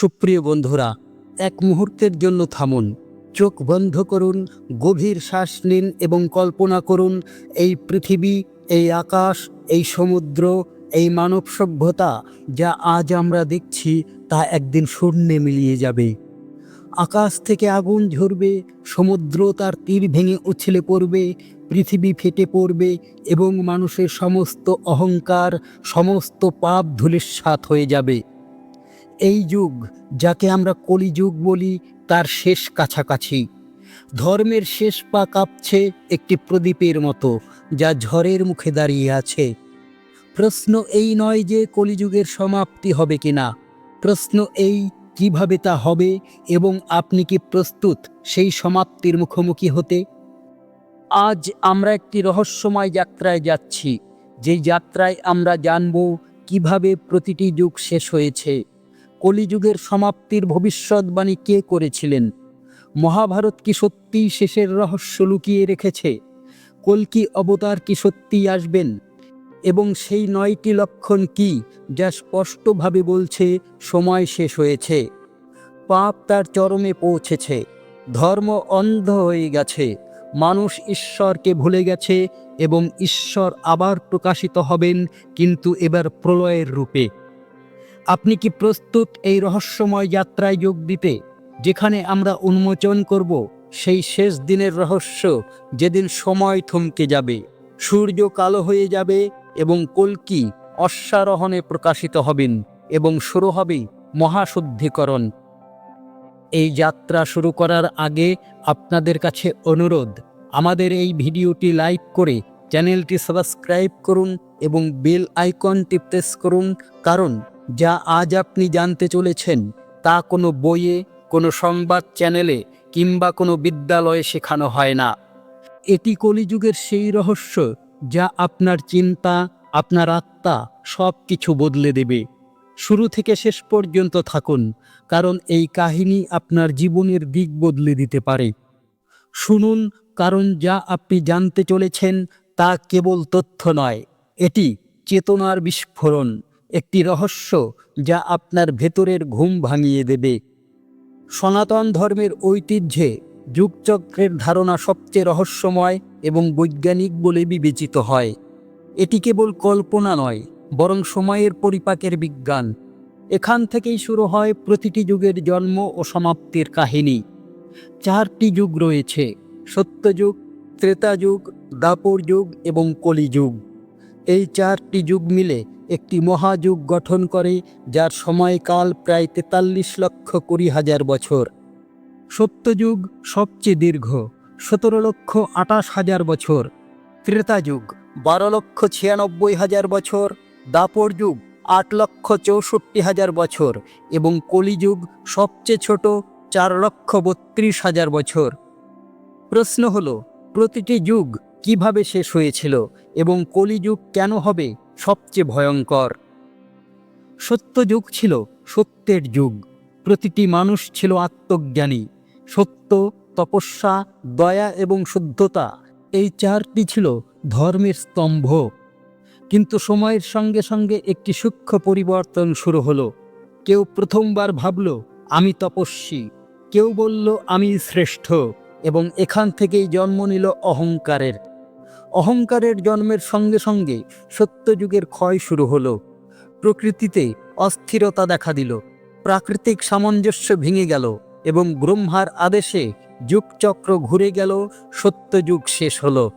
সুপ্রিয় বন্ধুরা, এক মুহূর্তের জন্য থামুন, চোখ বন্ধ করুন, গভীর শ্বাস নিন এবং কল্পনা করুন, এই পৃথিবী, এই আকাশ, এই সমুদ্র, এই মানব সভ্যতা যা আজ আমরা দেখছি তা একদিন শূন্যে মিলিয়ে যাবে। আকাশ থেকে আগুন ঝরবে, সমুদ্র তার তীর ভেঙে উছলে পড়বে, পৃথিবী ফেটে পড়বে এবং মানুষের সমস্ত অহংকার, সমস্ত পাপ ধূলিসাৎ হয়ে যাবে। এই যুগ, যাকে আমরা কলিযুগ বলি, তার শেষ কাছাকাছি। ধর্মের শেষ পা কাঁপছে একটি প্রদীপের মতো, যা ঝড়ের মুখে দাঁড়িয়ে আছে। প্রশ্ন এই নয় যে কলিযুগের সমাপ্তি হবে কিনা। প্রশ্ন এই, কীভাবে তা হবে এবং আপনি কি প্রস্তুত সেই সমাপ্তির মুখোমুখি হতে? আজ আমরা একটি রহস্যময় যাত্রায় যাচ্ছি। যেই যাত্রায় আমরা জানব কীভাবে প্রতিটি যুগ শেষ হয়েছে। কলিযুগের সমাপ্তির ভবিষ্যৎবাণী কে করেছিলেন? মহাভারত কি সত্যিই শেষের রহস্য লুকিয়ে রেখেছে? কল্কি অবতার কি সত্যিই আসবেন? এবং সেই নয়টি লক্ষণ কি যা স্পষ্টভাবে বলছে, সময় শেষ হয়েছে। পাপ তার চরমে পৌঁছেছে। ধর্ম অন্ধ হয়ে গেছে। মানুষ ঈশ্বরকে ভুলে গেছে এবং ঈশ্বর আবার প্রকাশিত হবেন, কিন্তু এবার প্রলয়ের রূপে। আপনি কি প্রস্তুত এই রহস্যময় যাত্রায় যোগ দিতে? যেখানে আমরা উন্মোচন করব, সেই শেষ দিনের রহস্য যেদিন সময় থমকে যাবে, সূর্য কালো হয়ে যাবে এবং কল্কি অশ্বারোহণে প্রকাশিত হবেন এবং শুরু হবে মহাশুদ্ধিকরণ। এই যাত্রা শুরু করার আগে আপনাদের কাছে অনুরোধ, আমাদের এই ভিডিওটি লাইক করে চ্যানেলটি সাবস্ক্রাইব করুন এবং বেল আইকনটি প্রেস করুন, কারণ যা আজ আপনি জানতে চলেছেন, তা কোনো বইয়ে, কোনো সংবাদ চ্যানেলে কিংবা কোনো বিদ্যালয়ে শেখানো হয় না। এটি কলিযুগের সেই রহস্য যা আপনার চিন্তা, আপনার আত্মা সব কিছু বদলে দেবে। শুরু থেকে শেষ পর্যন্ত থাকুন, কারণ এই কাহিনী আপনার জীবনের দিক বদলে দিতে পারে। শুনুন, কারণ যা আপনি জানতে চলেছেন, তা কেবল তথ্য নয়, এটি চেতনার বিস্ফোরণ। একটি রহস্য যা আপনার ভেতরের ঘুম ভাঙিয়ে দেবে। সনাতন ধর্মের ঐতিহ্যে যুগচক্রের ধারণা সবচেয়ে রহস্যময় এবং বৈজ্ঞানিক বলে বিবেচিত হয়। এটি কেবল কল্পনা নয়, বরং সময়ের পরিপাকের বিজ্ঞান। এখান থেকেই শুরু হয় প্রতিটি যুগের জন্ম ও সমাপ্তির কাহিনী। চারটি যুগ রয়েছে, সত্যযুগ ত্রেতা যুগ দাপর যুগ এবং কলিযুগ। এই চারটি যুগ মিলে একটি মহাযুগ গঠন করে, যার সময়কাল প্রায় তেতাল্লিশ লক্ষ কুড়ি হাজার বছর। সত্যযুগ সবচেয়ে দীর্ঘ, সতেরো লক্ষ আটাশ হাজার বছর। ত্রেতা যুগ বারো লক্ষ ছিয়ানব্বই হাজার বছর। দাপর যুগ, আট লক্ষ চৌষট্টি হাজার বছর। এবং কলিযুগ, সবচেয়ে ছোট, চার লক্ষ বত্রিশ হাজার বছর। প্রশ্ন হলো, প্রতিটি যুগ কীভাবে শেষ হয়েছিল এবং কলিযুগ কেন হবে সবচেয়ে ভয়ঙ্কর? সত্য যুগ ছিল সত্যের যুগ। প্রতিটি মানুষ ছিল আত্মজ্ঞানী। সত্য, তপস্যা, দয়া এবং শুদ্ধতা এই চারটি ছিল ধর্মের স্তম্ভ। কিন্তু সময়ের সঙ্গে সঙ্গে একটি সূক্ষ্ম পরিবর্তন শুরু হলো। কেউ প্রথমবার ভাবল, আমি তপস্বী। কেউ বলল, আমি শ্রেষ্ঠ। এবং এখান থেকেই জন্ম নিল অহংকারের অহংকারের জন্মের সঙ্গে সঙ্গে সত্যযুগের ক্ষয় শুরু হলো। প্রকৃতিতে অস্থিরতা দেখা দিল। প্রাকৃতিক সামঞ্জস্য ভেঙে গেল এবং ব্রহ্মার আদেশে যুগচক্র ঘুরে গেল, সত্যযুগ শেষ হলো।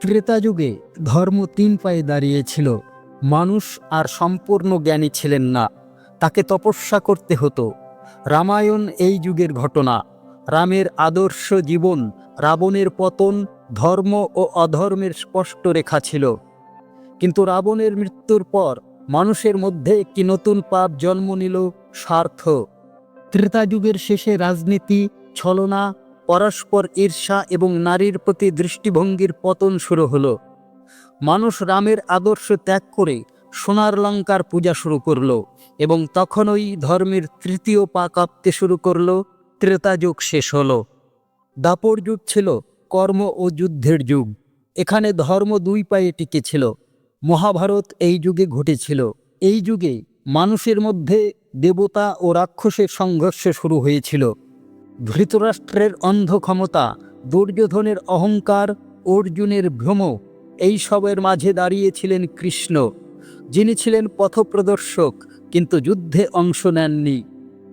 ত্রেতা যুগে ধর্ম তিন পায়ে দাঁড়িয়েছিল। মানুষ আর সম্পূর্ণ জ্ঞানী ছিলেন না। তাকে তপস্যা করতে হতো। রামায়ণ এই যুগের ঘটনা। রামের আদর্শ জীবন, রাবণের পতন ধর্ম ও অধর্মের স্পষ্ট রেখা ছিল। কিন্তু রাবণের মৃত্যুর পর মানুষের মধ্যে একটি নতুন পাপ জন্ম নিল, স্বার্থ। ত্রেতা যুগের শেষে রাজনীতি, ছলনা, পরস্পর ঈর্ষা এবং নারীর প্রতি দৃষ্টিভঙ্গির পতন শুরু হলো। মানুষ রামের আদর্শ ত্যাগ করে সোনার লঙ্কার পূজা শুরু করল এবং তখনই ধর্মের তৃতীয় পা কাঁপতে শুরু করল। ত্রেতা যুগ শেষ হলো। দাপর যুগ ছিল। কর্ম ও যুদ্ধের যুগ। এখানে ধর্ম দুই পায়ে টিকে ছিল মহাভারত এই যুগে ঘটেছিল। এই যুগে মানুষের মধ্যে দেবতা ও রাক্ষসের সংঘর্ষ শুরু হয়েছিল। ধৃতরাষ্ট্রের অন্ধ ক্ষমতা দুর্যোধনের অহংকার, অর্জুনের ভ্রম এইসবের মাঝে দাঁড়িয়েছিলেন কৃষ্ণ। যিনি ছিলেন পথপ্রদর্শক, কিন্তু যুদ্ধে অংশ নেননি।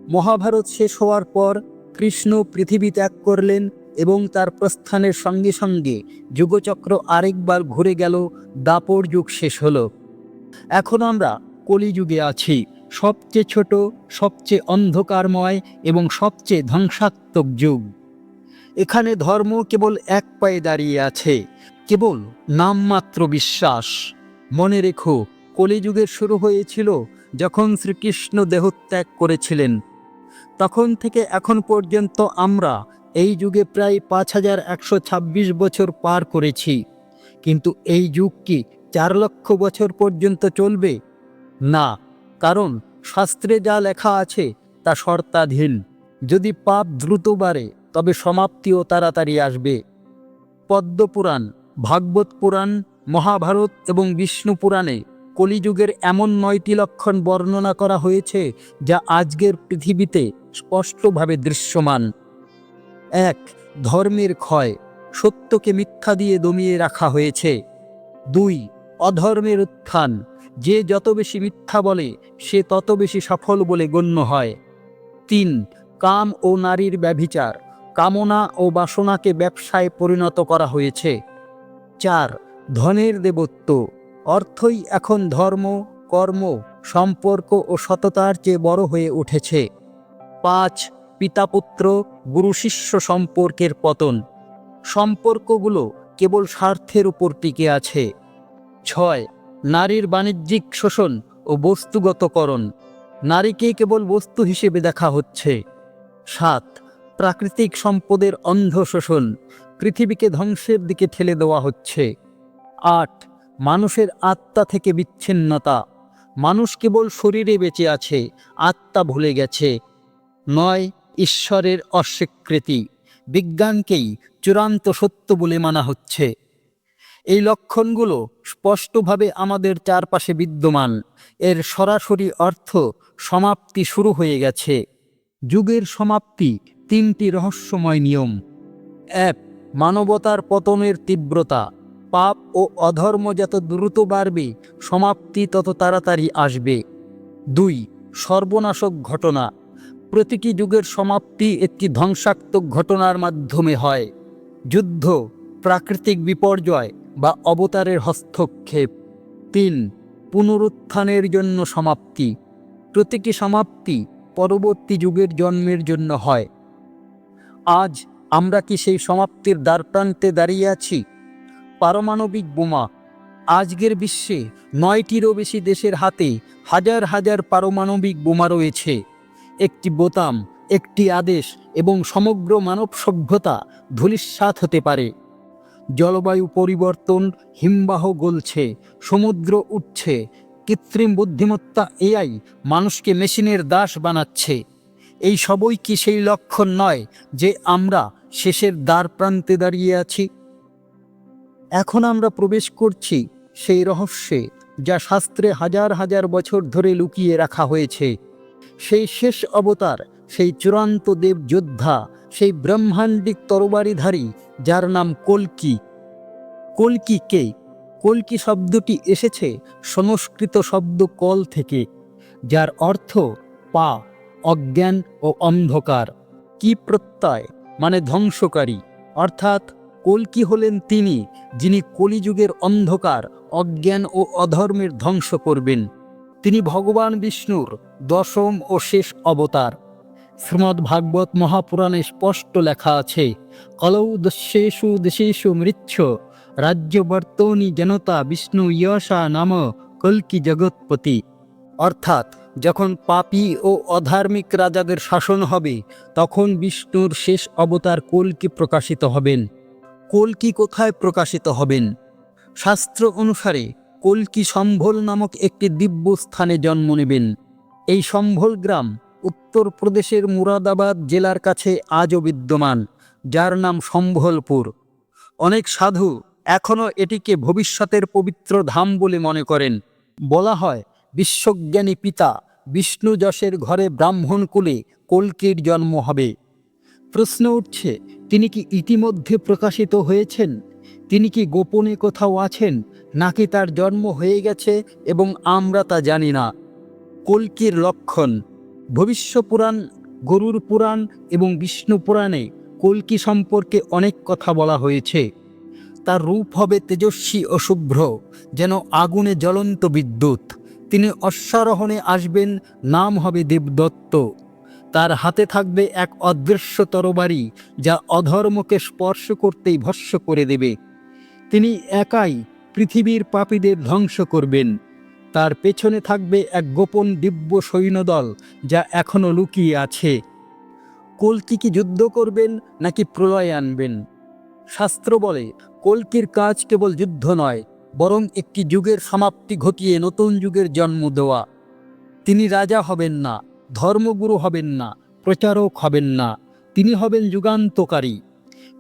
মহাভারত শেষ হওয়ার পর কৃষ্ণ পৃথিবী ত্যাগ করলেন এবং তার প্রস্থানের সঙ্গে সঙ্গে যুগচক্র আরেকবার ঘুরে গেল, দাপর যুগ শেষ হলো। এখন আমরা কলিযুগে আছি, সবচেয়ে ছোট, সবচেয়ে অন্ধকারময় এবং সবচেয়ে ধ্বংসাত্মক যুগ। এখানে ধর্ম কেবল এক পায়ে দাঁড়িয়ে আছে, কেবল নামমাত্র বিশ্বাস। মনে রেখো, কলিযুগের শুরু হয়েছিল যখন শ্রীকৃষ্ণ দেহত্যাগ করেছিলেন। তখন থেকে এখন পর্যন্ত আমরা এই যুগে প্রায় পাঁচ হাজার একশো ছাব্বিশ বছর পার করেছি। কিন্তু এই যুগ কি চার লক্ষ বছর পর্যন্ত চলবে? না, কারণ শাস্ত্রে যা লেখা আছে তা শর্তাধীন। যদি পাপ দ্রুত বাড়ে, তবে সমাপ্তিও তাড়াতাড়ি আসবে। পদ্মপুরাণ, ভাগবত পুরাণ, মহাভারত এবং বিষ্ণু পুরাণে কলিযুগের এমন নয়টি লক্ষণ বর্ণনা করা হয়েছে, যা আজকের পৃথিবীতে স্পষ্টভাবে দৃশ্যমান। এক ধর্মের ক্ষয় সত্যকে মিথ্যা দিয়ে দমিয়ে রাখা হয়েছে। দুই, অধর্মের উত্থান। যে যত বেশি মিথ্যা বলে, সে তত বেশি সফল বলে গণ্য হয়। তিন, কাম ও নারীর ব্যভিচার। কামনা ও বাসনাকে ব্যবসায় পরিণত করা হয়েছে। চার, ধনের দেবত্ব। অর্থই এখন ধর্ম, কর্ম, সম্পর্ক ও সততার চেয়ে বড় হয়ে উঠেছে। পাঁচ পিতাপুত্র, গুরু শিষ্য সম্পর্কের পতন। সম্পর্কগুলো কেবল স্বার্থের উপর টিকে আছে। ছয়, নারীর বাণিজ্যিক শোষণ ও বস্তুগতকরণ। নারীকে কেবল বস্তু হিসেবে দেখা হচ্ছে। সাত, প্রাকৃতিক সম্পদের অন্ধ শোষণ পৃথিবীকে ধ্বংসের দিকে ঠেলে দেওয়া হচ্ছে। আট, মানুষের আত্মা থেকে বিচ্ছিন্নতা। মানুষ কেবল শরীরে বেঁচে আছে, আত্মা ভুলে গেছে। নয় ঈশ্বরের অস্বীকৃতি। বিজ্ঞানকেই চূড়ান্ত সত্য বলে মানা হচ্ছে। এই লক্ষণগুলো স্পষ্টভাবে আমাদের চারপাশে বিদ্যমান। এর সরাসরি অর্থ সমাপ্তি শুরু হয়ে গেছে। যুগের সমাপ্তি তিনটি রহস্যময় নিয়ম। এক, মানবতার পতনের তীব্রতা। পাপ ও অধর্ম যত দ্রুত বাড়বে, সমাপ্তি তত তাড়াতাড়ি আসবে। দুই, সর্বনাশক ঘটনা। প্রতিটি যুগের সমাপ্তি একটি ধ্বংসাত্মক ঘটনার মাধ্যমে হয়। যুদ্ধ, প্রাকৃতিক বিপর্যয় বা অবতারের হস্তক্ষেপ। তিন, পুনরুত্থানের জন্য সমাপ্তি। প্রতিটি সমাপ্তি পরবর্তী যুগের জন্মের জন্য হয়। আজ আমরা কি সেই সমাপ্তির দ্বারপ্রান্তে দাঁড়িয়ে আছি? পারমাণবিক বোমা। আজকের বিশ্বে নয়টিরও বেশি দেশের হাতে হাজার হাজার পারমাণবিক বোমা রয়েছে। একটি বোতাম, একটি আদেশ এবং সমগ্র মানব সভ্যতা ধূলিস্বাৎ হতে পারে। জলবায়ু পরিবর্তন হিমবাহ গলছে, সমুদ্র উঠছে, কৃত্রিম বুদ্ধিমত্তা এআই মানুষকে মেশিনের দাস বানাচ্ছে। এই সবই কি সেই লক্ষণ নয় যে আমরা শেষের দ্বার প্রান্তে দাঁড়িয়ে আছি? এখন আমরা প্রবেশ করছি সেই রহস্যে যা শাস্ত্রে হাজার হাজার বছর ধরে লুকিয়ে রাখা হয়েছে। সেই শেষ অবতার, সেই চূড়ান্ত দেব যোদ্ধা, সেই ব্রহ্মাণ্ডিক তরবারিধারী, যার নাম কল্কি। কল্কি কে? কল্কি শব্দটি এসেছে সংস্কৃত শব্দ কল থেকে, যার অর্থ পা, অজ্ঞান ও অন্ধকার। কি প্রত্যয়? মানে ধ্বংসকারী। অর্থাৎ কল্কি হলেন তিনি, যিনি কলিযুগের অন্ধকার, অজ্ঞান ও অধর্মের ধ্বংস করবেন। তিনি ভগবান বিষ্ণুর দশম ও শেষ অবতার। শ্রীমদ্ ভাগবত মহাপুরাণে স্পষ্ট লেখা আছে, কলৌ দস্যেষু দেশেষু মৃচ্ছ রাজ্যবর্তনী জনতা বিষ্ণু ইয়সা নাম কল্কি জগৎপতি। অর্থাৎ, যখন পাপী ও অধার্মিক রাজাদের শাসন হবে, তখন বিষ্ণুর শেষ অবতার কল্কি প্রকাশিত হবেন। কল্কি কোথায় প্রকাশিত হবেন? শাস্ত্র অনুসারে কল্কি সম্ভল নামক একটি দিব্য স্থানে জন্ম নেবেন। এই সম্ভল গ্রাম উত্তরপ্রদেশের মুরাদাবাদ জেলার কাছে আজও বিদ্যমান, যার নাম সম্ভলপুর। অনেক সাধু এখনও এটিকে ভবিষ্যতের পবিত্র ধাম বলে মনে করেন। বলা হয়, বিশ্বজ্ঞানী পিতা বিষ্ণু যশের ঘরে ব্রাহ্মণ কুলে কল্কির জন্ম হবে। প্রশ্ন উঠছে, তিনি কি ইতিমধ্যে প্রকাশিত হয়েছেন? তিনি কি গোপনে কোথাও আছেন, নাকি তার জন্ম হয়ে গেছে এবং আমরা তা জানি না। কল্কির লক্ষণ। ভবিষ্য পুরাণ, গরুর পুরাণ এবং বিষ্ণু পুরাণে কল্কি সম্পর্কে অনেক কথা বলা হয়েছে। তার রূপ হবে তেজস্বী ও শুভ্র, যেন আগুনে জ্বলন্ত বিদ্যুৎ। তিনি অশ্বারোহণে আসবেন, নাম হবে দেবদত্ত। তার হাতে থাকবে এক অদৃশ্য তরবারি, যা অধর্মকে স্পর্শ করতেই ভস্য করে দেবে। তিনি একাই পৃথিবীর পাপীদের ধ্বংস করবেন। তার পেছনে থাকবে এক গোপন দিব্য সৈন্যদল যা এখনও লুকিয়ে আছে। কল্কি কি যুদ্ধ করবেন নাকি প্রলয় আনবেন? শাস্ত্র বলে, কল্কির কাজ কেবল যুদ্ধ নয়, বরং একটি যুগের সমাপ্তি ঘটিয়ে নতুন যুগের জন্ম দেওয়া। তিনি রাজা হবেন না, ধর্মগুরু হবেন না, প্রচারক হবেন না, তিনি হবেন যুগান্তকারী।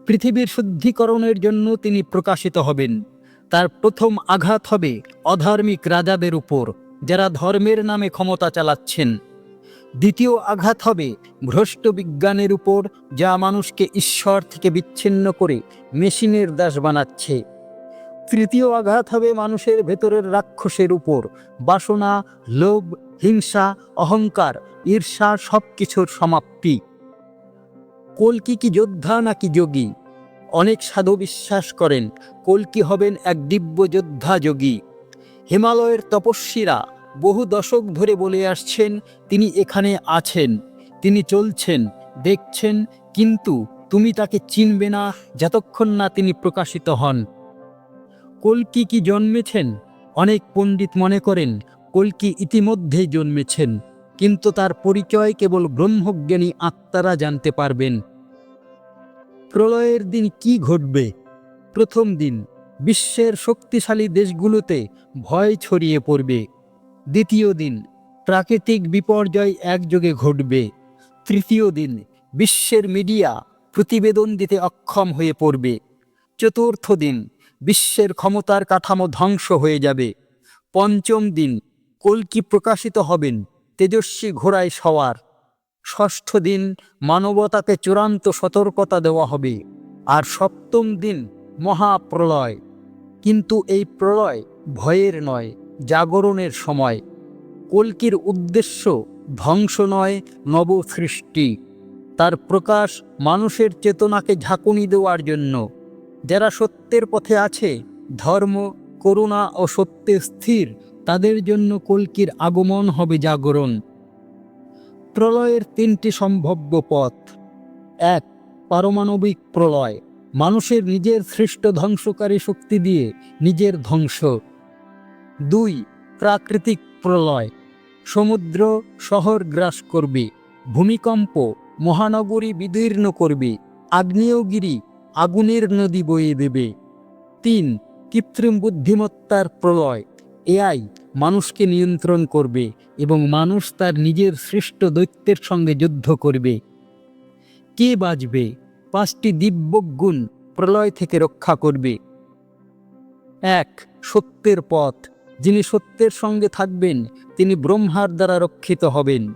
পৃথিবীর শুদ্ধিকরণের জন্য তিনি প্রকাশিত হবেন। তার প্রথম আঘাত হবে অধার্মিক রাজাদের উপর, যারা ধর্মের নামে ক্ষমতা চালাচ্ছেন। দ্বিতীয় আঘাত হবে ভ্রষ্ট বিজ্ঞানের উপর, যা মানুষকে ঈশ্বর থেকে বিচ্ছিন্ন করে মেশিনের দাস বানাচ্ছে। তৃতীয় আঘাত হবে মানুষের ভেতরের রাক্ষসের উপর, বাসনা, লোভ, হিংসা, অহংকার, ঈর্ষা সব কিছুর সমাপ্তি কলকি কি যোদ্ধা নাকি যোগী? অনেক সাধু বিশ্বাস করেন কল্কি হবেন এক দিব্য যোদ্ধা যোগী। হিমালয়ের তপস্বীরা বহু দশক ধরে বলে আসছেন, তিনি এখানে আছেন, তিনি চলছেন, দেখছেন, কিন্তু তুমি তাকে চিনবে না যতক্ষণ না তিনি প্রকাশিত হন। কল্কি কি জন্মেছেন? অনেক পণ্ডিত মনে করেন কল্কি ইতিমধ্যেই জন্মেছেন, কিন্তু তার পরিচয় কেবল ব্রহ্মজ্ঞানী আত্মারা জানতে পারবেন। প্রলয়ের দিন কি ঘটবে? প্রথম দিন, বিশ্বের শক্তিশালী দেশগুলোতে ভয় ছড়িয়ে পড়বে। দ্বিতীয় দিন, প্রাকৃতিক বিপর্যয় একযোগে ঘটবে। তৃতীয় দিন, বিশ্বের মিডিয়া প্রতিবেদন দিতে অক্ষম হয়ে পড়বে। চতুর্থ দিন, বিশ্বের ক্ষমতার কাঠামো ধ্বংস হয়ে যাবে। পঞ্চম দিন, কল্কি প্রকাশিত হবেন তেজস্বী ঘোড়ায় সওয়ার। ষষ্ঠ দিন মানবতাকে চূড়ান্ত সতর্কতা দেওয়া হবে আর সপ্তম দিন মহাপ্রলয়। কিন্তু এই প্রলয় ভয়ের নয়, জাগরণের সময়। কল্কির উদ্দেশ্য ধ্বংস নয়, নবসৃষ্টি। তার প্রকাশ মানুষের চেতনাকে ঝাঁকুনি দেওয়ার জন্য। যারা সত্যের পথে আছে, ধর্ম, করুণা ও সত্যে স্থির, তাদের জন্য কল্কির আগমন হবে জাগরণ। প্রলয়ের তিনটি সম্ভাব্য পথ। এক, পারমাণবিক প্রলয়, মানুষের নিজের সৃষ্ট ধ্বংসকারী শক্তি দিয়ে নিজের ধ্বংস। দুই, প্রাকৃতিক প্রলয়, সমুদ্র, শহর গ্রাস করবে, ভূমিকম্প, মহানগরী বিদীর্ণ করবে, আগ্নেয়গিরি, আগুনের নদী বয়ে দেবে। তিন, কৃত্রিম বুদ্ধিমত্তার প্রলয়, এআই মানুষকে নিয়ন্ত্রণ করবে এবং মানুষ তার নিজের শ্রেষ্ঠ দৈত্যের সঙ্গে যুদ্ধ করবে। কে বাঁচবে? পাঁচটি দিব্যগুণ প্রলয় থেকে রক্ষা করবে। এক, সত্যের পথ। যিনি সত্যের সঙ্গে থাকবেন, তিনি ব্রহ্মার দ্বারা রক্ষিত হবেন।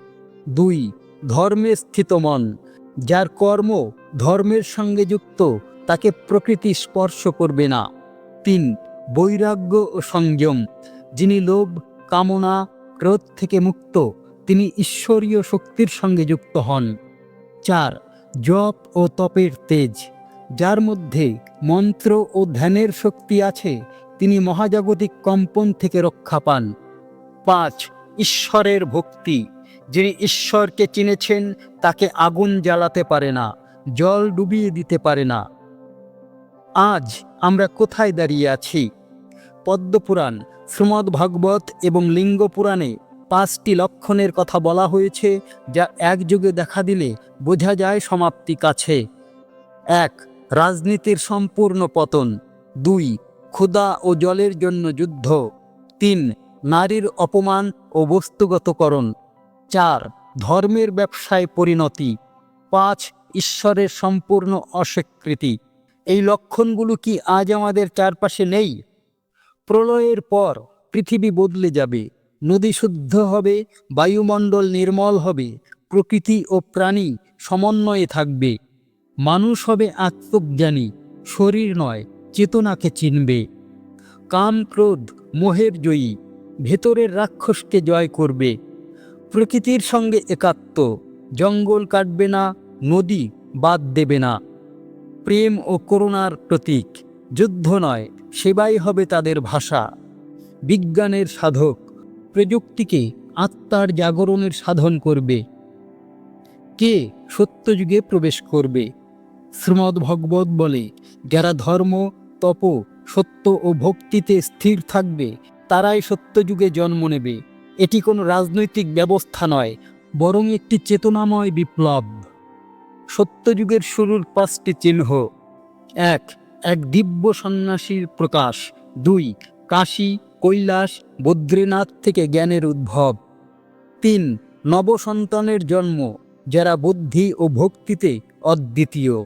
দুই, ধর্মে স্থিত মন। যার কর্ম ধর্মের সঙ্গে যুক্ত, তাকে প্রকৃতি স্পর্শ করবে না। তিন, বৈরাগ্য ও সংযম। যিনি লোভ, কামনা, ক্রোধ থেকে মুক্ত, তিনি ঈশ্বরীয় শক্তির সঙ্গে যুক্ত হন। চার, জপ ও তপের তেজ। যার মধ্যে মন্ত্র ও ধ্যানের শক্তি আছে, তিনি মহাজাগতিক কম্পন থেকে রক্ষা পান। পাঁচ, ঈশ্বরের ভক্তি। যিনি ঈশ্বরকে চিনেছেন, তাকে আগুন জ্বালাতে পারে না, জল ডুবিয়ে দিতে পারে না। আজ আমরা কোথায় দাঁড়িয়ে আছি? পদ্মপুরাণ শ্রীমদ্ ভাগবত এবং লিঙ্গ পুরাণে পাঁচটি লক্ষণের কথা বলা হয়েছে, যা একযোগে দেখা দিলে বোঝা যায় সমাপ্তি কাছে। এক, রাজনীতির সম্পূর্ণ পতন। দুই, ক্ষুধা ও জলের জন্য যুদ্ধ। তিন, নারীর অপমান ও বস্তুগতকরণ। চার, ধর্মের ব্যবসায় পরিণতি। পাঁচ, ঈশ্বরের সম্পূর্ণ অস্বীকৃতি। এই লক্ষণগুলো কি আজ আমাদের চারপাশে নেই? প্রলয়ের পর পৃথিবী বদলে যাবে, নদী শুদ্ধ হবে, বায়ুমণ্ডল নির্মল হবে, প্রকৃতি ও প্রাণী সমন্বয়ে থাকবে। মানুষ হবে আত্মজ্ঞানী, শরীর নয়, চেতনাকে চিনবে। কাম ক্রোধ, মোহের জয়ী, ভেতরের রাক্ষসকে জয় করবে। প্রকৃতির সঙ্গে একাত্ম, জঙ্গল কাটবে না, নদী বাদ দেবে না। প্রেম ও করুণার প্রতীক, যুদ্ধ নয়। সেবাই হবে তাদের ভাষা। বিজ্ঞানের সাধক প্রযুক্তিকে আত্মার জাগরণের সাধন করবে। কে সত্যযুগে প্রবেশ করবে? শ্রীমদ্ ভগবত বলে, যারা ধর্ম, তপ, সত্য ও ভক্তিতে স্থির থাকবে, তারাই সত্যযুগে জন্ম নেবে। এটি কোনো রাজনৈতিক ব্যবস্থা নয়, বরং একটি চেতনাময় বিপ্লব। সত্যযুগের শুরুর পাঁচটি চিহ্ন। এক এক দিব্য সন্ন্যাসীর প্রকাশ। দুই, কাশী, কৈলাস, বদ্রীনাথ থেকে জ্ঞানের উদ্ভব। তিন, নবসন্তানের জন্ম, যারা বুদ্ধি ও ভক্তিতে অদ্বিতীয়।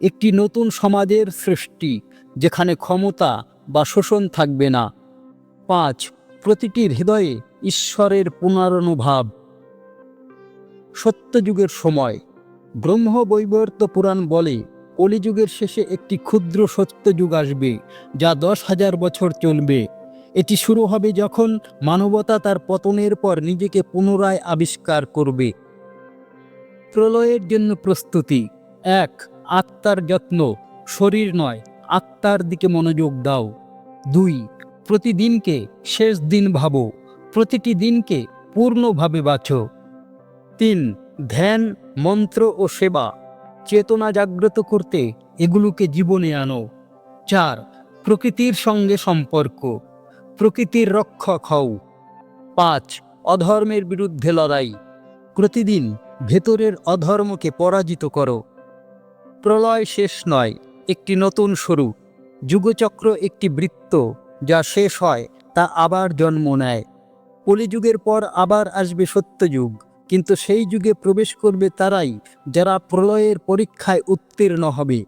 একটি নতুন সমাজের সৃষ্টি, যেখানে ক্ষমতা বা শোষণ থাকবে না। পাঁচ, প্রতিটি হৃদয়ে ঈশ্বরের পুনরানুভাব। সত্যযুগের সময় ব্রহ্ম বৈবর্ত পুরাণ বলে কলিযুগের শেষে একটি ক্ষুদ্র সত্যযুগ আসবে, যা দশ হাজার বছর চলবে। এটি শুরু হবে যখন মানবতা তার পতনের পর নিজেকে পুনরায় আবিষ্কার করবে। প্রলয়ের জন্য প্রস্তুতি। এক, আত্মার যত্ন। শরীর নয়, আত্মার দিকে মনোযোগ দাও। দুই, প্রতিদিনকে শেষ দিন ভাবো। প্রতিটি দিনকে পূর্ণভাবে বাছো তিন, ধ্যান, মন্ত্র ও সেবা। চেতনা জাগ্রত করতে এগুলোকে জীবনে আনো। চার, প্রকৃতির সঙ্গে সম্পর্ক। প্রকৃতির রক্ষক হও। পাঁচ, অধর্মের বিরুদ্ধে লড়াই। প্রতিদিন ভেতরের অধর্মকে পরাজিত করো। প্রলয় শেষ নয়, একটি নতুন শুরু। যুগচক্র একটি বৃত্ত, যা শেষ হয়, তা আবার জন্ম নেয়। কলিযুগের পর আবার আসবে সত্যযুগ। কিন্তু সেই যুগে প্রবেশ করবে তারাই যারা প্রলয়ের পরীক্ষায় উত্তীর্ণ হবে।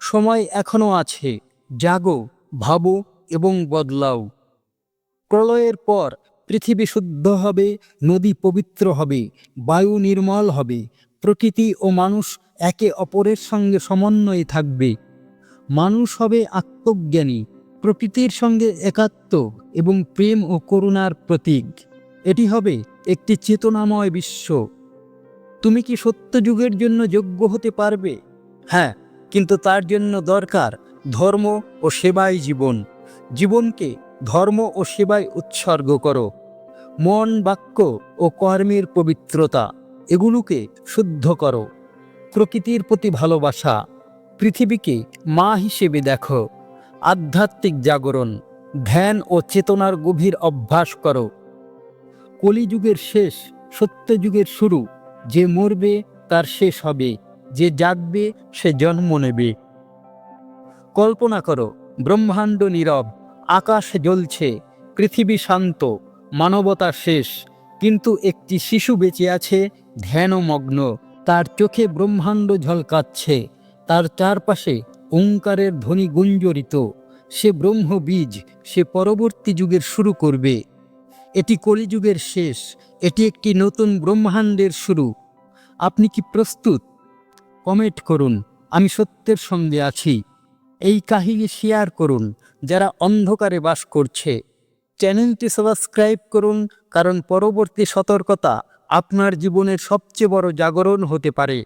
সময় এখনও আছে, জাগো, ভাবো এবং বদলাও। প্রলয়ের পর পৃথিবী শুদ্ধ হবে, নদী পবিত্র হবে, বায়ু নির্মল হবে, প্রকৃতি ও মানুষ একে অপরের সঙ্গে সমন্বয়ে থাকবে। মানুষ হবে আত্মজ্ঞানী, প্রকৃতির সঙ্গে একাত্ম এবং প্রেম ও করুণার প্রতীক। এটি হবে একটি চেতনাময় বিশ্ব। তুমি কি সত্যযুগের জন্য যোগ্য হতে পারবে? হ্যাঁ কিন্তু তার জন্য দরকার ধর্ম ও সেবায় জীবন। জীবনকে ধর্ম ও সেবায় উৎসর্গ করো। মন, বাক্য ও কর্মের পবিত্রতা, এগুলোকে শুদ্ধ করো। প্রকৃতির প্রতি ভালোবাসা, পৃথিবীকে মা হিসেবে দেখো। আধ্যাত্মিক জাগরণ, ধ্যান ও চেতনার গভীর অভ্যাস করো। কলিযুগের শেষ, সত্যযুগের শুরু। যে মরবে, তার শেষ হবে। যে জাগবে, সে জন্ম নেবে। কল্পনা করো, ব্রহ্মাণ্ড নীরব, আকাশ জ্বলছে, পৃথিবী শান্ত, মানবতা শেষ। কিন্তু একটি শিশু বেঁচে আছে, ধ্যানমগ্ন। তার চোখে ব্রহ্মাণ্ড ঝলকাচ্ছে। তার চারপাশে ওঙ্কারের ধ্বনি গুঞ্জরিত। সে ব্রহ্ম বীজ সে পরবর্তী যুগের শুরু করবে। এটি কলিযুগের শেষ। এটি একটি নতুন ব্রহ্মাণ্ডের শুরু। আপনি কি প্রস্তুত? কমেন্ট করুন। আমি সত্যের সঙ্গে আছি। এই কাহিনী শেয়ার করুন, যারা অন্ধকারে বাস করছে। চ্যানেলটি সাবস্ক্রাইব করুন, কারণ পরবর্তী সতর্কতা আপনার জীবনের সবচেয়ে বড় জাগরণ হতে পারে।